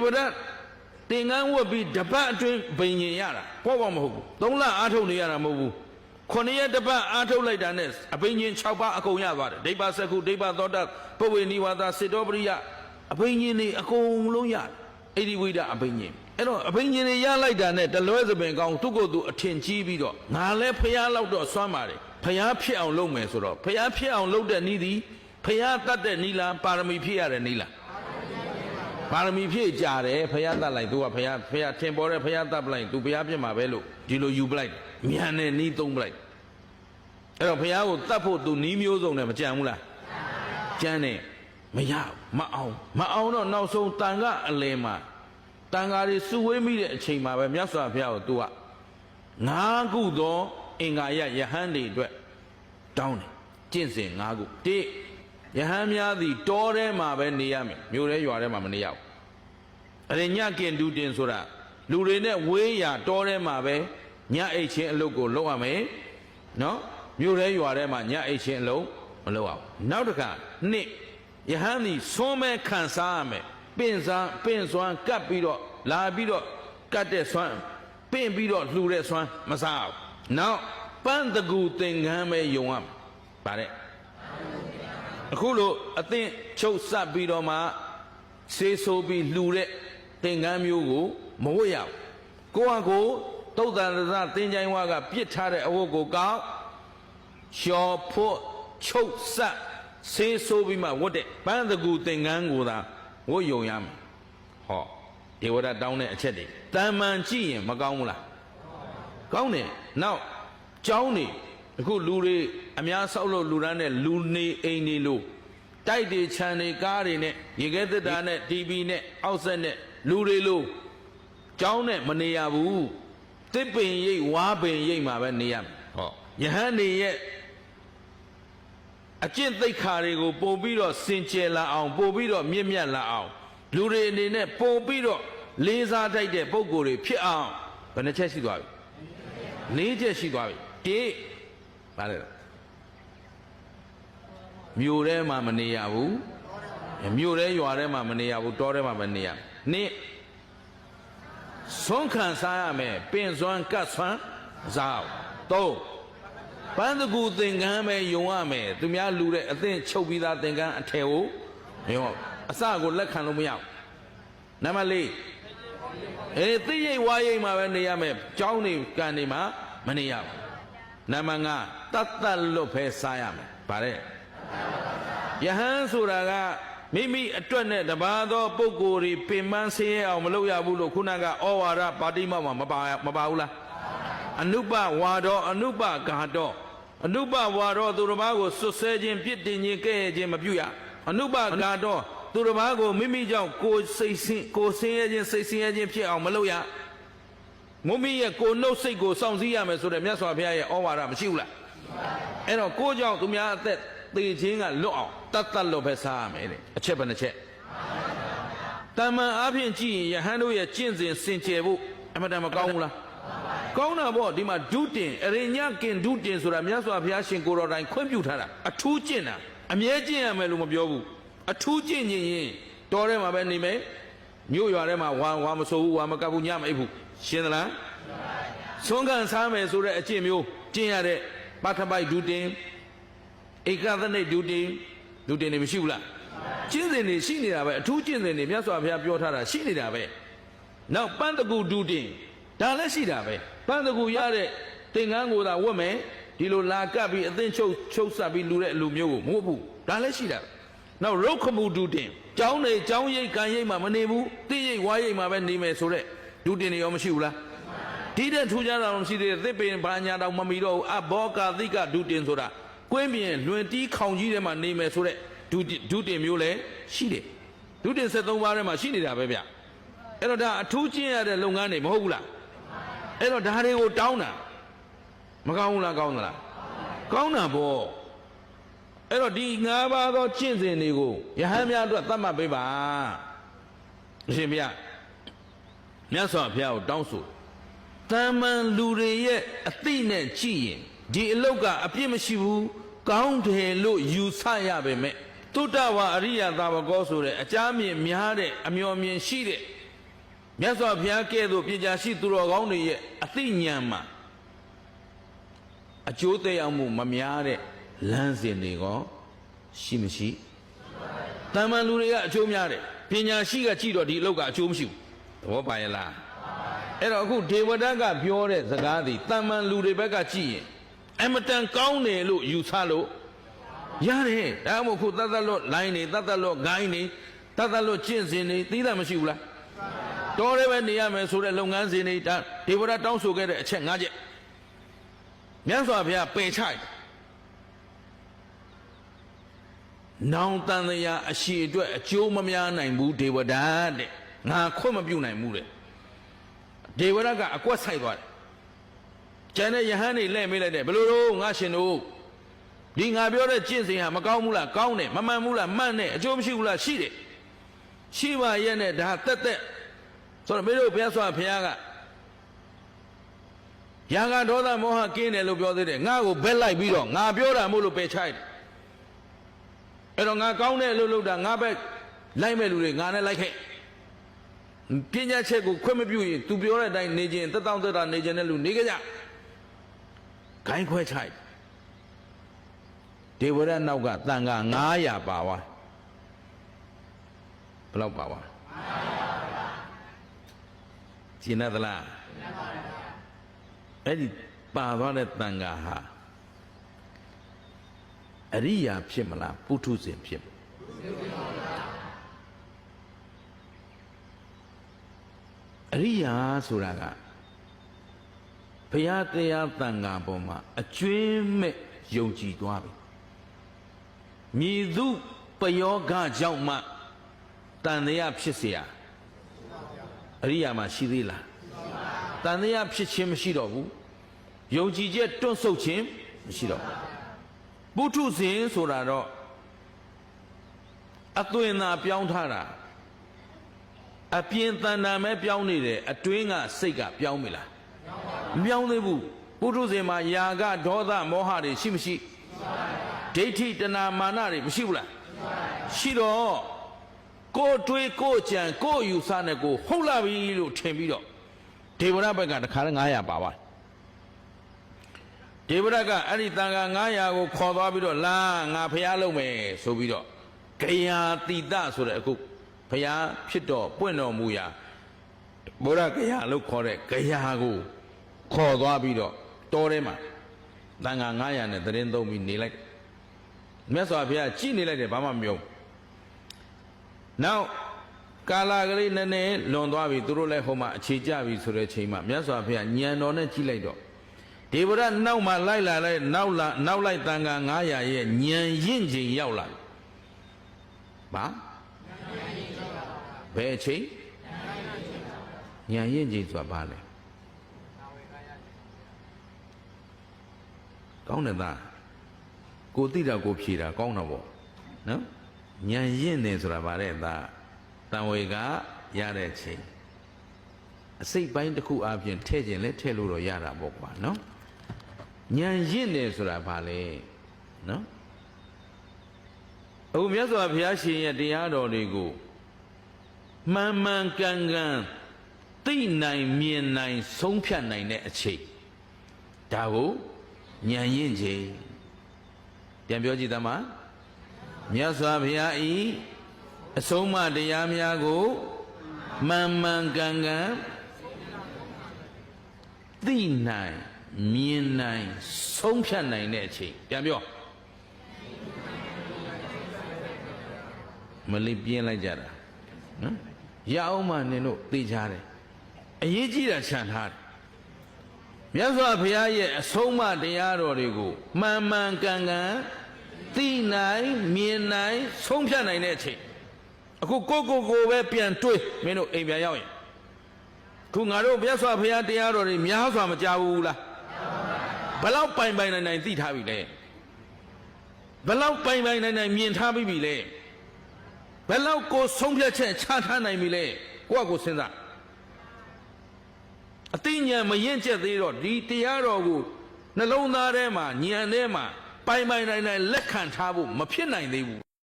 ဝရတင်ငန်းဝတ်ပြီးတပတ်အတွင်းဘိန်ညင်ရတာပေါ့ပေါ့မဟုတ်ဘူးသုံးလအားထုတ်နေရတာမဟုတ်ဘူးခொနည်းတပတ်အားထုတ်လိုက်တာနဲ့အဘိညာဉ်6ပါးအကုန်ရသွားတယ်ဒိဗ္ဗစကုဒိဗ္ဗသောတာပဝေနိဝါဒစေတောပရိယအဘိညာဉ်တွေအကုန်လုံးရတယ်အဲ့ဒီဝိဒအဘိညာဉ်အဲ့တော့အဘိညာဉ်တွေရလိုက်တာနဲ့တလွဲသပင်ကောင်းသူ့ကိုယ်သူအထင်ကြီးပြီးတော့ငါလဲဖျားလောက်တော့စွမ်းပါတယ်ဖျားဖြစ်အောင်လုပ်မယ်ဆိုတော့ဖျားဖြစ်အောင်လုပ်တဲ့နည်းသည်ဖျားတတ်တဲ့နည်းလားပါရမီဖြစ်ရတဲ့နည်းလား ပါရမီဖြည့်ကြတယ်ဖះတတ်လိုက်သူကဖះဖះထင်ပေါ်တဲ့ဖះတတ်ပလိုက်သူဖះပြစ်မှာပဲလို့ဒီလိုယူပလိုက်မြန်နဲ့နီးသုံးပလိုက်အဲ့တော့ဖះကိုတတ်ဖို့သူနီးမျိုးစုံနဲ့မကြံဘူးလားကြံတယ်မရဘူးမအောင်မအောင်တော့နောက်ဆုံးတန်ကအလဲမှာတန်ဃာတွေစုဝေးမိတဲ့အချိန်မှာပဲမြတ်စွာဘုရားကိုသူကငါးခုသော အင်္ဂါရယဟန်တွေအတွက်တောင်းတယ်ကျင့်စဉ်ငါးခုတိယဟန်များသည်တောထဲမှာပဲနေရမယ်မြို့ထဲရွာထဲမှာမနေရဘူး အရင်ညကင်ဒူတင်ဆိုတာလူတွေနဲ့ဝေးရာတောထဲမှာပဲညအိတ်ချင်းအလုပ်ကိုလုပ်ရမယ်နော်မြို့ထဲရွာထဲမှာညအိတ်ချင်းအလုပ်မလုပ်အောင်နောက်တစ်ခါနှစ်ယဟန်သည်သွန်းမဲ့ခံစားရမယ်ပင့်စားပင့်စွမ်းကပ်ပြီးတော့လာပြီးတော့ကတ်တဲ့စွမ်းပင့်ပြီးတော့လှူတဲ့စွမ်းမစားအောင်နောက်ပန်းတကူသင်္ကန်းပဲယုံရမယ်ဗါတဲ့အခုလိုအသင့်ချုပ်ဆက်ပြီးတော့မှဆေးဆိုးပြီးလှူတဲ့ သင်္ကန်းမျိုးကိုမဝတ်ရဘူးကိုယ့်ဟာကိုယ်တုတ်တန်ရသသင်္ချိုင်းဝါကပြစ်ထားတဲ့အဝတ်ကိုကောက်လျှော်ဖို့ချုပ်ဆက်ဆေးဆိုးပြီးမှဝတ်တဲ့ပန်းတကူသင်္ကန်းကိုသာဝတ်ယုံရမယ်ဟောဒေဝရတောင်းတဲ့အချက်တွေတန်မှန်ကြည့်ရင်မကောင်းဘူးလားကောင်းတယ်နောက်ကျောင်းနေအခုလူတွေအများဆောက်လို့လူရန်နဲ့လူနေအိမ်နေလို့တိုက်တွေခြံတွေကားတွေနဲ့ရေခဲသစ်တာနဲ့ TV နဲ့အောက်ဆက်နဲ့ လူတွေလို့ကျောင်းနဲ့မနေရဘူးတစ်ပင်ရိပ်ဝါပင်ရိပ်မှာပဲနေရမယ်ဟောယဟန်နေရဲ့အကျင့်သိက္ခာတွေကိုပို့ပြီးတော့စင်ကြယ်လာအောင်ပို့ပြီးတော့မြင့်မြတ်လာအောင်လူတွေအနေနဲ့ပို့ပြီးတော့လေးစားထိုက်တဲ့ပုံကိုယ်တွေဖြစ်အောင်ဘယ်နှချက်ရှိသွားပြီလေးချက်ရှိသွားပြီတိဗါလေမြို့ထဲမှာမနေရဘူး မြို့ထဲရွာထဲမှာမနေရဘူးတောထဲမှာမနေရနှစ်ဆွမ်းခံစားရမယ်ပင်စွမ်းကတ်စွမ်းစားအောင်သုံးပန်းတကူသင်္ကန်းပဲယုံရမယ်သူများလူတဲ့အသင့်ချုပ်ပြီးသားသင်္ကန်းအထည်ကိုမယုံအောင်အစကိုလက်ခံလို့မရဘူးနံပါတ်၄အေးသိရိတ်ဝါရိတ်မှာပဲနေရမယ်ကြောင်းနေကန်နေမှာမနေရဘူးနံပါတ်5တတ်တတ်လွတ်ဖဲစားရမယ်ဗါတဲ့ယဟန်ဆိုတာက မိမိအတွက်နဲ့တပါသောပုဂ္ဂိုလ်တွေပင်ပန်းဆင်းရဲအောင်မလုပ်ရဘူးလို့ခုနကဩဝါဒပါတိမောက်မှာမပါမပါဘူးလားအနုပဝါဒောအနုပဂါဒောအနုပဝါဒောသူတစ်ပါးကိုစွတ်ဆဲခြင်းပြစ်တင်ခြင်းကဲ့ရဲ့ခြင်းမပြုရအနုပဂါဒောသူတစ်ပါးကိုမိမိကြောင့်ကိုယ်စိတ်ဆင်းကိုယ်ဆင်းရဲခြင်းစိတ်ဆင်းရဲခြင်းဖြစ်အောင်မလုပ်ရမုမိရဲ့ကိုယ်နှုတ်စိတ်ကိုစောင့်စည်းရမယ်ဆိုတဲ့မြတ်စွာဘုရားရဲ့ဩဝါဒမရှိဘူးလားအဲ့တော့ကိုယ်ကြောင့်သူများအသက် သေခြင်းကလွတ်အောင်တတ်တတ်လွတ်ပဲစားရမယ်တဲ့အချက်ပဲတစ်ချက်တမန်အားဖြင့်ကြည့်ရင်ယဟန်တို့ရဲ့ကျင့်စဉ်စင်ကြယ်ဖို့အမှန်တမ်းမကောင်းဘူးလားကောင်းတာပေါ့ဒီမှာဒုတင်အရိညကင်ဒုတင်ဆိုတာမြတ်စွာဘုရားရှင်ကိုတော်တိုင်ခွင့်ပြုထားတာအထူးကျင့်တာအမြဲကျင့်ရမယ်လို့မပြောဘူးအထူးကျင့်ရင်ရင်တော်ထဲမှာပဲနေမယ်မြို့ရွာထဲမှာဝါဝါမဆိုးဘူးဝါမကပ်ဘူးညမအိပ်ဘူးရှင်းသလားသွန်ကန်စားမယ်ဆိုတဲ့အကျင့်မျိုးကျင့်ရတဲ့ပထပိုက်ဒုတင် ဧကသနိဒုတင်ဒုတင်နေမရှိဘူးလားကျင့်စဉ်တွေရှိနေတာပဲအထူးကျင့်စဉ်တွေမြတ်စွာဘုရားပြောထားတာရှိနေတာပဲနောက်ပန်းတကူဒုတင်ဒါလည်းရှိတာပဲပန်းတကူရတဲ့သင်္ကန်းကိုသာဝတ်မယ်ဒီလိုလာကပ်ပြီးအသင်းချုပ်ချုပ်ဆက်ပြီးလူတဲ့လူမျိုးကိုမဟုတ်ဘူးဒါလည်းရှိတာပဲနောက်ရုပ်ခမှုဒုတင်ကျောင်းနေကျောင်းရိပ်ကံရိပ်မှာမနေဘူးတိရိပ်ဝါရိပ်မှာပဲနေမယ်ဆိုတဲ့ဒုတင်တွေရောမရှိဘူးလားဒီတဲ့ထူးခြားတာမရှိသေးတဲ့သစ်ပင်ဘာညာတော့မမီတော့ဘူးအဘောကာသိကဒုတင်ဆိုတာ ကွင်းပြင်လွင်တီးခေါင်ကြီးထဲမှာနေမယ်ဆိုတဲ့ဒုဒုတင်မျိုးလည်းရှိတယ်ဒုတင်73ပါးထဲမှာရှိနေတာပဲဗျအဲ့တော့ဒါအထူးကျင့်ရတဲ့လုပ်ငန်းတွေမဟုတ်ဘူးလားအဲ့တော့ဒါတွေကိုတောင်းတာမကောင်းဘူးလားကောင်းသလားကောင်းတာပေါ့အဲ့တော့ဒီ၅ပါးသောကျင့်စဉ်တွေကိုယဟန်များအတွက်သတ်မှတ်ပေးပါအရှင်ဘုရားမြတ်စွာဘုရားကိုတောင်းဆိုတမ္မန်လူတွေရဲ့အသိနဲ့ကြည့်ရင် ဒီအလုတ်ကအပြစ်မရှိဘူးကောင်းတယ်လို့ယူဆရပါပဲမဲ့တုတ္တဝါအရိယသာဝကောဆိုတဲ့အကြမ်းမြင်များတဲ့အမျော်မြင်ရှိတဲ့မြတ်စွာဘုရားကဲ့သို့ပညာရှိသူတော်ကောင်းတွေရဲ့အသိဉာဏ်မှာအကျိုးသက်ရောက်မှုမများတဲ့လမ်းစဉ်တွေကောရှိမရှိတမန်လူတွေကအကျိုးများတယ်ပညာရှိကကြည့်တော့ဒီအလုပ်ကအကျိုးမရှိဘူးသဘောပါရဲ့လားအဲ့တော့အခုဒေဝဒတ်ကပြောတဲ့စကားဒီတမန်လူတွေဘက်ကကြည့်ရင် အမတန်ကောင်းတယ်လို့ယူဆလို့ရတယ်ဒါမှမဟုတ်ခုတတ်တတ်လို့လိုင်းနေတတ်တတ်လို့ဂိုင်းနေတတ်တတ်လို့ကျင့်စဉ်နေသိတာမရှိဘူးလားတော်တယ်ပဲနေရမယ်ဆိုတဲ့လုပ်ငန်းစဉ်တွေဒါဒေဝဒတ်တောင်းဆိုခဲ့တဲ့အချက်၅ချက်မြတ်စွာဘုရားပယ်ချတယ်နောင်တန်တရားအရှိအတွက်အကျိုးမများနိုင်ဘူးဒေဝဒတ်တဲ့ငါခွင့်မပြုနိုင်ဘူးတဲ့ဒေဝဒတ်ကအကွက်ဆိုင်သွားတယ် ကျန်တဲ့ယဟန်တွေလဲ့မေးလိုက်တယ်ဘယ်လိုတော့ငါရှင်တို့ဒီငါပြောတဲ့ကျင့်စဉ်ဟာမကောင်းဘူးလားကောင်းတယ်မမှန်ဘူးလားမှန်တယ်အကျိုးမရှိဘူးလားရှိတယ်ရှိပါရဲ့နဲ့ဒါတက်တက်ဆိုတော့မင်းတို့ဘုရားဆွာဘုရားကရာဂဒေါသမောဟကင်းတယ်လို့ပြောသေးတယ်ငါ့ကိုဘက်လိုက်ပြီးတော့ငါပြောတာမို့လို့ပယ်ချိုက်တယ်အဲ့တော့ငါကောင်းတယ်လို့လုပ်တာငါဘက်လိုက်မဲ့လူတွေငါနဲ့လိုက်ခဲ့ပညာချက်ကိုခွင့်မပြုရင် तू ပြောတဲ့အတိုင်းနေခြင်းတက်တောင့်တက်တာနေခြင်းတဲ့လူနေကြကြ ခိုင်းခွဲချိုက်ဒေဝရနောက်ကတန်ခါ900ပါသွားဘယ်လောက်ပါသွားကျင်သလားအဲ့ဒီပါသွားတဲ့တန်ခါဟာအရိယာဖြစ်မလားပုထုဇဉ်ဖြစ်မလားအရိယာဆိုတာက ဘုရားတရားတန်ခါပေါ်မှာအကျွင်းမဲ့ယုံကြည်သွားပြီမြည်သူပယောဂကြောင့်မှတန်တရားဖြစ်เสียအရိယာမှာရှိသေးလားတန်တရားဖြစ်ခြင်းမရှိတော့ဘူးယုံကြည်ချက်တွန့်ဆုတ်ခြင်းမရှိတော့ဘူးပုထုဇဉ်ဆိုတာတော့အသွင်သာပြောင်းထားတာအပြင်တန်တာမဲပြောင်းနေတယ်အတွင်းကစိတ်ကပြောင်းပြီလား မပြောင်းသေးဘူးပုထုဇဉ်မှာယာကဒေါသမောဟတွေရှိမရှိဒိဋ္ဌိတဏမာနတွေမရှိဘူးလားရှိတော့ကိုယ်တွေးကိုယ်ကြံကိုယ်ယူဆနဲ့ကိုယ်ဟုတ်လာပြီလို့ထင်ပြီးတော့ဒေဝရဘက်ကတခါ900ပါပါဒေဝရကအဲ့ဒီတန်ခါ900ကိုခေါ်သွားပြီးတော့လာငါဖျားလုပ်မယ်ဆိုပြီးတော့ဂယာတိတဆိုတဲ့အခုဖျားဖြစ်တော့ပွင့်တော်မူရာဗုဒ္ဓဂယာလို့ခေါ်တဲ့ဂယာကို ခေါ်သွားပြီးတော့တောထဲမှာတန်ခါ900နဲ့သတင်းသုံးပြီးနေလိုက်မြတ်စွာဘုရားကြည်နေလိုက်တယ်ဘာမှမပြောဘူးနောက်ကာလာကလေးနည်းနည်းလွန်သွားပြီသူတို့လည်းဟိုမှာအခြေကျပြီဆိုတဲ့ချိန်မှာမြတ်စွာဘုရားညံတော်နဲ့ကြည်လိုက်တော့ဒေဝရနောက်မှာလိုက်လာလိုက်နောက်လာနောက်လိုက်တန်ခါ900ရဲ့ညံရင့်ချိန်ရောက်လာဘာဘယ်အချိန်ညံရင့်ချိန်ဆိုတာဘာလဲ ကောင်းတယ်သားကိုသိတာကိုဖြေတာကောင်းတာပေါ့နော်ညံရင့်နေဆိုတာဗါတဲ့သားတန်ဝေကရတဲ့ချိန်အစိတ်ပိုင်းတစ်ခုအပြင်ထဲ့ခြင်းလဲထဲ့လို့တော့ရတာပေါ့ကွာနော်ညံရင့်နေဆိုတာဗါလဲနော်အခုမြတ်စွာဘုရားရှင်ရဲ့တရားတော်တွေကိုမှန်မှန်ကန်ကန်သိနိုင်မြင်နိုင်ဆုံးဖြတ်နိုင်တဲ့အချိန်ဒါကို ညံရင်ချိန်ပြန်ပြောကြည့်သမမြတ်စွာဘုရားဤအဆုံးအမတရားများကိုမှန်မှန်ကန်ကန်သိနိုင်မြင်နိုင်ဆုံးဖြတ်နိုင်တဲ့အချိန်ပြန်ပြောမလေးပြင်းလိုက်ကြတာနော်ရအောင်မှနင်တို့သိကြတယ်အရေးကြီးတာခြံထားတယ် မြတ်စွာဘုရားရဲ့အဆုံးအမတရားတော်တွေကိုမှန်မှန်ကန်ကန်သိနိုင်မြင်နိုင်ဆုံးဖြတ်နိုင်တဲ့အချိန်အခုကိုကိုကိုပဲပြန်တွေးမင်းတို့အိမ်ပြန်ရောက်ရင်ခုငါတို့မြတ်စွာဘုရားတရားတော်တွေများစွာမကြားဘူးလားဘလောက်ပိုင်ပိုင်နိုင်နိုင်သိထားပြီလဲဘလောက်ပိုင်ပိုင်နိုင်နိုင်မြင်ထားပြီပြီလဲဘယ်လောက်ကိုဆုံးဖြတ်ချက်ချထားနိုင်ပြီလဲကိုယ့်အကိုစဉ်းစား အသိဉာဏ်မရင်ကျက်သေးတော့ဒီတရားတော်ကိုနှလုံးသားထဲမှာဉာဏ်ထဲမှာပိုင်ပိုင်နိုင်နိုင်လက်ခံထားဖို့မဖြစ်နိုင်သေးဘူး